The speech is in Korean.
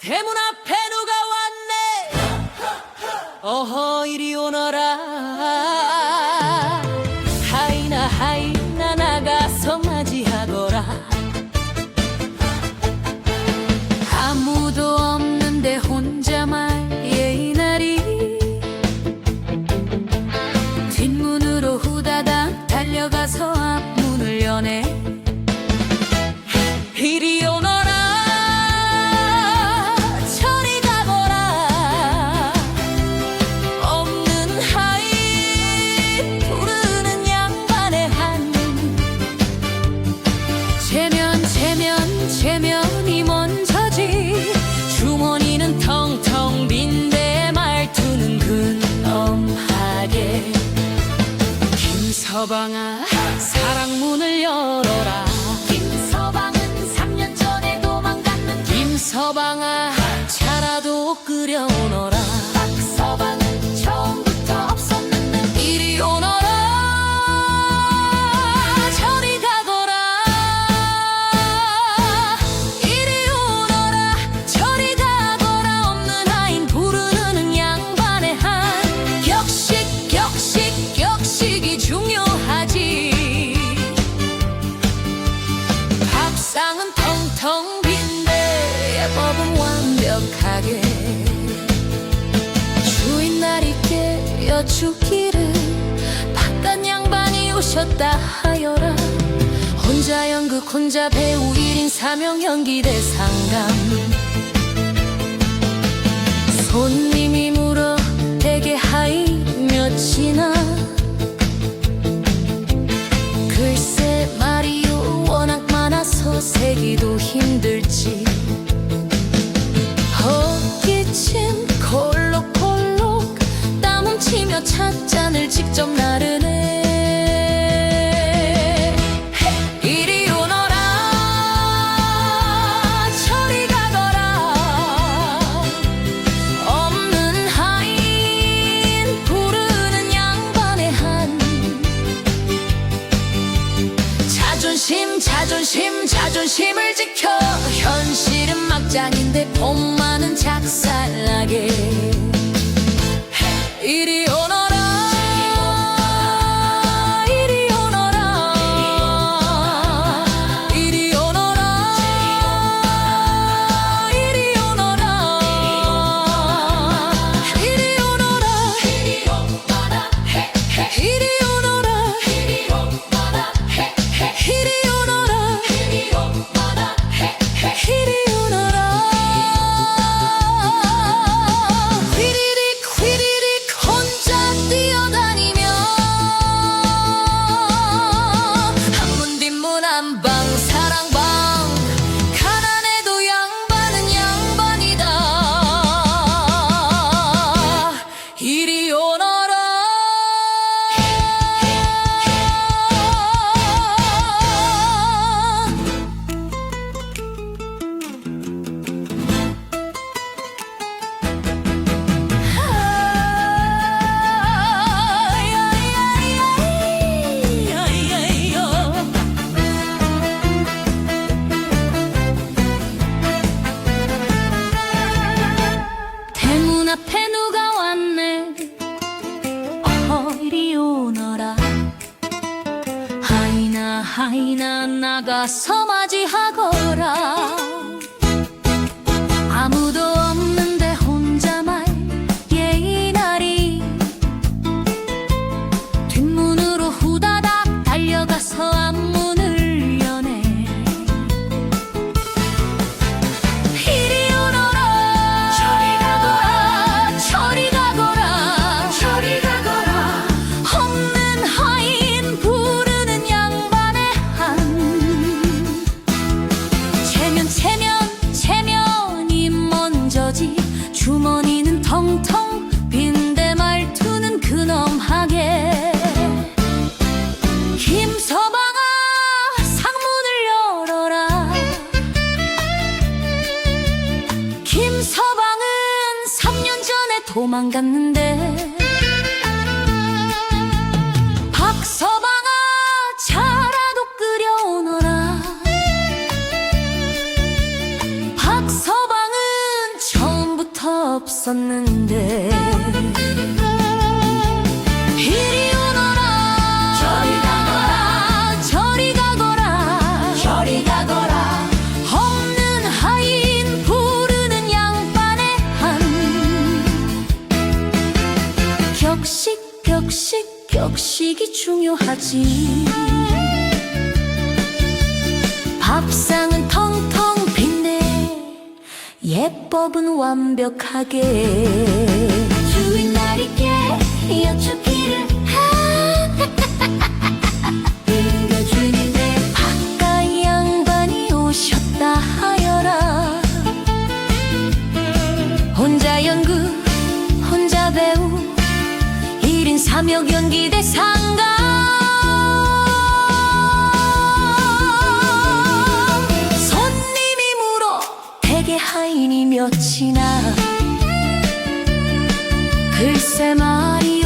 대문 앞에 누가 왔네? 어허 이리 오너라. 가게. 주인날이 깨어주기를 바깥 양반이 오셨다 하여라. 혼자 연극 혼자 배우 1인 사명 연기 대상감 손님이 물어 대게 하이 몇이나 찻잔을 직접 나르네. 이리 오너라. 저리 가거라. 없는 하인 부르는 양반의 한. 자존심 자존심 자존심을 지켜. 현실은 막장인데 봄만은 작살나게. 나서 맞이하거라. 도망갔는데 박서방아 차라도 끓여오너라. 박서방은 처음부터 없었는데 격식 격식 격식이 중요하지. 밥상은 텅텅 빈데 예법은 완벽하게. 주인 여쭙기를 양반이 오셨다 하여라. 혼자 연극 혼자 배우 1인 3역 연기 대상가. 손님이 물어 대개 하인이 몇이나. 글쎄 말이